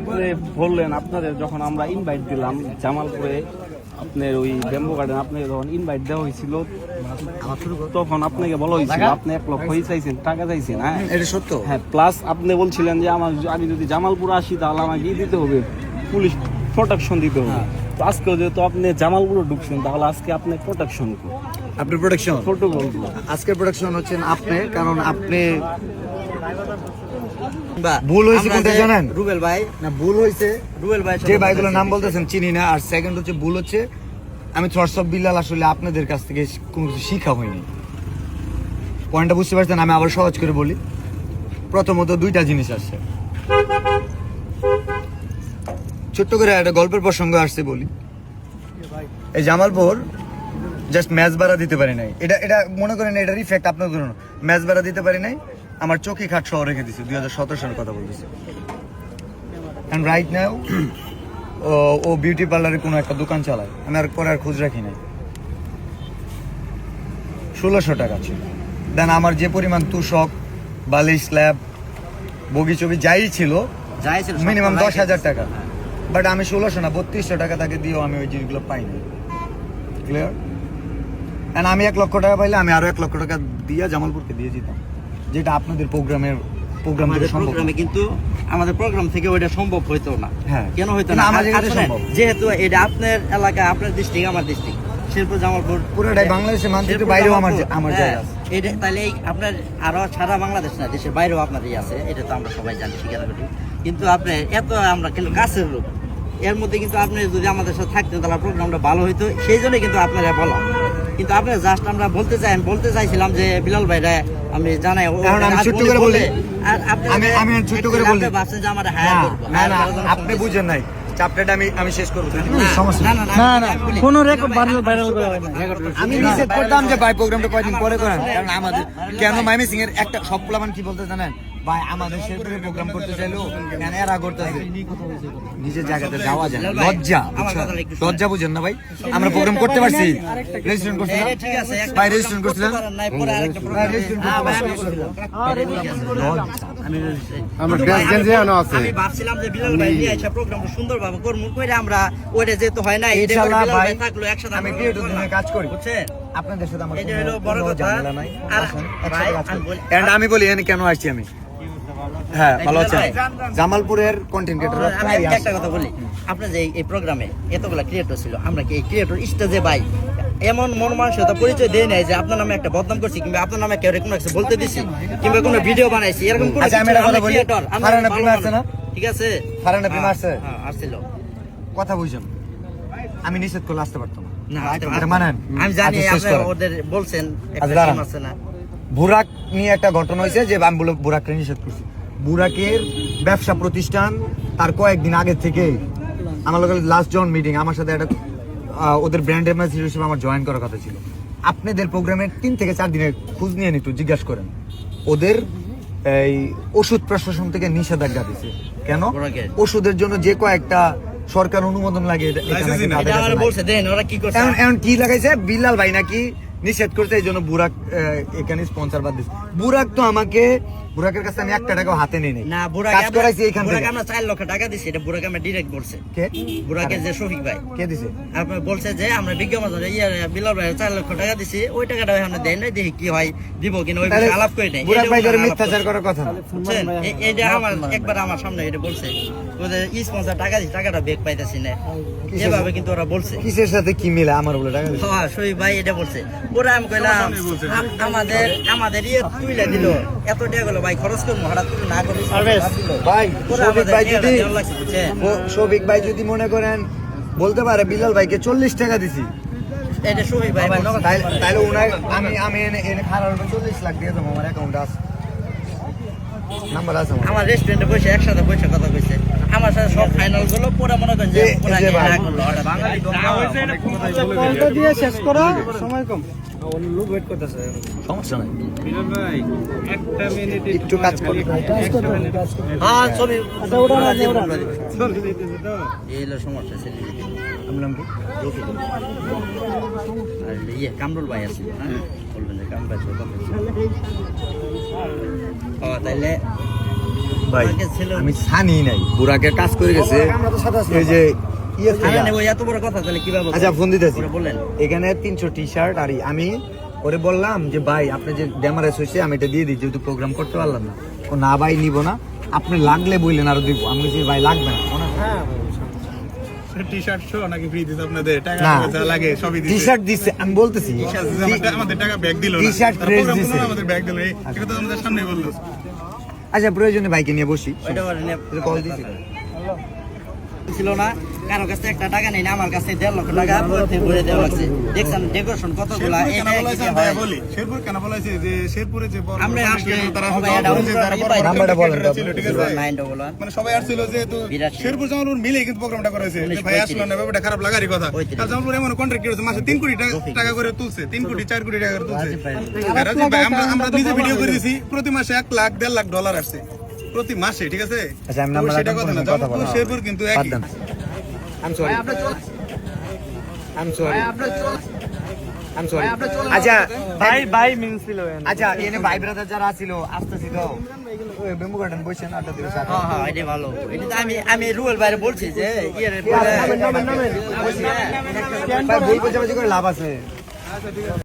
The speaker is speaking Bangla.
আপনি বললেন আপনাদের যখন আমরা ইনভাইট দিলাম জামালপুরে আপনার ওই ব্যাম্বো গার্ডেন আপনাকে যখন ইনভাইট দেওয়া হয়েছিল তখন আপনাকে বলা হয়েছিল আপনি এক লক্ষই চাইছেন টাকা চাইছেন হ্যাঁ? এটা সত্য। হ্যাঁ প্লাস আপনি বলছিলেন যে আমার আমি যদি জামালপুর আসি তাহলে আমাকে দিতে হবে পুলিশ প্রোটেকশন দিতে হবে। তো আজকে যেহেতু আপনি জামালপুরে ঢুকছেন তাহলে আজকে আপনি প্রোটেকশন আপনার প্রোটেকশন প্রোটোকল আজকের প্রোডাকশন হচ্ছেন আপনি কারণ আপনি ভুল হয়েছে কোনটা জানেন? রুবেল ভাই না ভুল হয়েছে। রুবেল ভাই যে ভাইগুলোর নাম বলতেছেন চিনি না আর সেকেন্ড হচ্ছে ভুল হচ্ছে। আমি বিল্লাল আসলে আপনাদের কাছ থেকে কোনো কিছু শিখা হয়নি। পয়েন্টটা বুঝতে পারছেন আমি আবার সহজ করে বলি। প্রথমত দুইটা জিনিস আসছে ছোট্ট করে একটা গল্পের প্রসঙ্গ আসছে বলি। এই জামালপুর জাস্ট ম্যাচ ভাড়া দিতে পারি নাই। এটা এটা মনে করেন এটা ইফেক্ট আপনার ধরুন ম্যাচ ভাড়া দিতে পারি নাই আমার চোখে খাট সহ রেখে দিছে দুই হাজার সতেরো সালের কথা বলতেছি। অ্যান্ড রাইট নাও ও বিউটি পার্লারে কোনো একটা দোকান চালায়। আমি আর পরে আর খোঁজ রাখি নাই। ষোলোশো টাকা ছিল। দেন আমার যে পরিমাণ তুষক বালি স্ল্যাব বগি চবি যাই ছিল যাই ছিল মিনিমাম দশ হাজার টাকা। বাট আমি ষোলোশো না বত্রিশশো টাকা তাকে দিয়েও আমি ওই জিনিসগুলো পাইনি ক্লিয়ার অ্যান্ড আমি এক লক্ষ টাকা পাইলে আমি আরও এক লক্ষ টাকা দিয়ে জামালপুরকে দিয়ে দিতাম। যেটা আপনাদের প্রোগ্রামের প্রোগ্রাম আমাদের সম্ভব প্রোগ্রামে কিন্তু আমাদের প্রোগ্রাম থেকে ওইটা সম্ভব হইতো না। হ্যাঁ। কেন হইতো না, আমাদের। যেহেতু এটা আপনার এলাকা আপনার ডিস্ট্রিক্ট আমার ডিস্ট্রিক্ট শিল্প জামালপুর পুরোটাই বাংলাদেশের মানচিত্রের বাইরেও আমার আমার হ্যাঁ, জায়গা এটা তাহলে আপনার আরও সারা বাংলাদেশ না দেশের বাইরেও আপনার ইয়ে আছে এটা তো আমরা সবাই জানি স্বীকার করি কিন্তু আপনি এত আমরা কিন্তু কাছের লোক এর মধ্যে কিন্তু আপনি যদি আমাদের সাথে থাকতেন তাহলে প্রোগ্রামটা ভালো হইতো সেই জন্য কিন্তু আপনারা বলা। কিন্তু আপনি জাস্ট আমরা বলতে চাই আমি বলতে চাইছিলাম যে বিলাল ভাইরা আমি জানাই কারণ আমি ছোট্ট করে বলি। আমি- আমি ছোট্ট করে বলি। ভাবছেন যে আমার হায়ার করব না না আপনি বুঝেন নাই চ্যাপ্টারটা আমি আমি শেষ করব সমস্যা না না না। কোনো record viral- viral করা হয় না। আমি নিষেধ করতাম যে ভাই প্রোগ্রামটা কয়দিন পরে করেন কারণ আমাদের কেন মাইমি সিং এর একটা সব প্লাবান কি বলতে জানেন ভাই আমাদের শেরপুরে প্রোগ্রাম করতে চাইলো কেন এরা করতেছে? নিজের জায়গাতে যাওয়া যায় লজ্জা। লজ্জা বুঝেন না ভাই। আমরা প্রোগ্রাম করতে পারছি। রেজিস্ট্রেশন করছিলাম। ঠিক আছে ভাই রেজিস্ট্রেশন করছিলাম। হ্যাঁ, আমার গেঞ্জি আমি- আছে। আমি ভাবছিলাম যে বিলাল ভাই নিয়ে এসে প্রোগ্রামটা সুন্দরভাবে করব করে আমরা ওইটা যেহেতু হয় না ইনশাআল্লাহ বিলাল ভাই, থাকল একসাথে আমি ক্রিয়েটর কাজ করি। বুঝছেন? আপনাদের সাথে আমার বড় কথা। ঝামেলা আর ভাই, একসাথে আমি বলি- এখানে কেন আসছি আমি? হ্যাঁ ভালো আছেন? জামালপুরের কন্টেন্ট ক্রিয়েটররা আমি একটা কথা বলি। আপনার যে এই প্রোগ্রামে এতগুলা ক্রিয়েটর ছিল আমরা কি এই ক্রিয়েটর স্টেজে ভাই? এমন মন মানসিকতা পরিচয় দেয় নাই যে আপনার নামে একটা বদনাম করছি কিংবা আপনার নামে কেউ কোনো কিছু বলতে দিছি কিংবা কোনো ভিডিও বানাইছি এরকম কোনো আচ্ছা, আসছে না? ঠিক আছে? ফারহানা প্রিমা হ্যাঁ, আসছে? হ্যাঁ, আসছিল। কথা বুঝছেন আমি নিষেধ করলে আসতে পারতাম না না আসতে এটা পারবে। মানেন আমি জানি আচ্ছা। ওদের বলছেন একটা বুরাক নিয়ে ঘটনা হয়েছে যে আমি বুরাককে নিষেধ করছি। বুরাকের ব্যবসা প্রতিষ্ঠান তার কয়েকদিন আগে থেকে আমার লোকের লাস্ট জন মিটিং আমার সাথে একটা ওদের ব্র্যান্ড অ্যাম্বাসিডর হিসেবে আমার জয়েন করার কথা ছিল। আপনাদের প্রোগ্রামের তিন থেকে চার দিনের খোঁজ নিয়ে একটু জিজ্ঞাসা করেন। ওদের এই ওষুধ প্রশাসন থেকে নিষেধাজ্ঞা দিছে। কেন? ওষুধের জন্য যে কয়েকটা সরকার অনুমোদন লাগে এখন কি লাগাইছে? বিল্লাল ভাই নাকি নিষেধ করছে এই জন্য বুরাক আহ, এখানে স্পন্সর বাদ দিচ্ছে বুরাক তো আমাকে বুরাকের কাছে আমি একটা টাকাও হাতে নেই। না বুড়াকে কাজ করাইছি বুড়াকে থেকে। আমরা চার লক্ষ টাকা দিছি এটা বুড়াকে আমরা ডিরেক্ট বলছে। কে? বুড়াকে যে শফিক ভাই। কে দিছে? আপনি বলছে যে আমরা বিজ্ঞাপন ইয়ে বিলাল ভাই চার লক্ষ টাকা দিছি ওই টাকাটা আমরা দেয় নাই দেখি কি হয় দিব কিনা ওই বিষয়ে আলাপ করে নেই। ভাই করে মিথ্যাচার করার কথা এইটা আমার একবার আমার সামনে এটা বলছে। ওদের স্পন্সর টাকা দিছি টাকাটা বেগ পাইতেছি না। এভাবে কিন্তু ওরা বলছে। কিসের সাথে কি মিলে আমার বলে টাকা দিছে? হ্যাঁ শহীদ ভাই এটা বলছে। ওরা আমি কইলাম আম- আমাদের আমাদের ইয়ে তুইলা দিল এত টাকা ভাই খরচ করব হঠাৎ করে না করব ভাই যদি ভাই মনে করেন বলতে পারে বিলাল ভাইকে চল্লিশ টাকা দিছি। এটা শহীদ ভাই তাহলে আমি আমি এনে এনে খারাপ চল্লিশ লাখ দিয়ে দেবো আমার অ্যাকাউন্ট আছে। নাম্বার আছে আমার। রেস্টুরেন্টে বসে একসাথে বসে কথা কইছে। আমার সাথে সব ফাইনালগুলো পুরো মনে করেন যে যে- পুরা যে রাগ হলো। ওটা বাঙালি কলটা দিয়ে শেষ করো সময় কম। সমস্যা নাই। ভাই একটা মিনিট একটু কাজ করো। হ্যাঁ ছবি আচ্ছা, ওটা না, ওটা না। এই হলো সমস্যা celebrity। আমার নাম কি? আর ইয়ে কামরুল ভাই আছে হ্যাঁ? বলবেন যে কামরুল ভাই ছোট ভাই। ও তাইলে ভাই আমি ছানি নাই বুড়াকে কাজ করে গেছে। এই যে ইয়ে আচ্ছা ফোন দিতেছি। এখানে তিনশো টি শার্ট আর আমি ওরে বললাম যে ভাই আপনি যে ড্যামারেজ হয়েছে আমি এটা দিয়ে দিই যেহেতু প্রোগ্রাম করতে পারলাম না। ও না ভাই নিব না। আপনি লাগলে বললেন আরও দিব। আমি বলছি ভাই লাগবে না। টি শার্ট শো নাকি ফ্রি দিতে আপনাদের? টাকা যা লাগে সবই টি শার্ট দিচ্ছে আমি বলতেছি। আমাদের- টাকা ব্যাগ দিল না। T-shirt তারা দিছে। আমাদের ব্যাগ দিল এটা তো আমাদের সামনে বলল। আচ্ছা প্রয়োজনে ভাইকে নিয়ে বসি। কল দিছি। ছিল না। কারও কাছে একটা টাকা নেই না আমার কাছে দেড় লক্ষ টাকা ভরে দেওয়া লাগছে। দেখছেন ডেকোরেশন কতগুলা শেরপুরে কেন হয়? যে শেরপুরে যে আমরা আসলে মানে সবাই আসছিল যে শেরপুর জামালপুর মিলে কিন্তু প্রোগ্রামটা করা ভাই আসলো না ব্যাপারটা খারাপ লাগারই কথা। পঁয়ত্রিশ। জামালপুর এমন কন্ট্রাক্ট করেছে মাসে তিন কোটি টাকা- করে তুলছে তিন কোটি চার কোটি টাকা করে তুলছে। ভাই, আমরা নিজে ভিডিও করে দিছি প্রতি মাসে এক লাখ দেড় লাখ ডলার আসছে। প্রতি মাসে ঠিক আছে? আচ্ছা আমি নাম্বার সেটা কথা না জামালপুর শেরপুর কিন্তু একই। I'm sorry I'm sorry I'm sorry আচ্ছা ভাই ভাই মিন্স ছিল আচ্ছা এনে ভাই ব্রাদার যারা ছিল আসতেছি তো। ওই বেম্বু গার্ডেন বসেন আড্ডা দিবে সাথে হ্যাঁ হ্যাঁ এটা ভালো। এটা আমি আমি রুয়েল বাইরে বলছি যে ইয়ে ভাই বই বোঝাবুঝি করে লাভ আছে।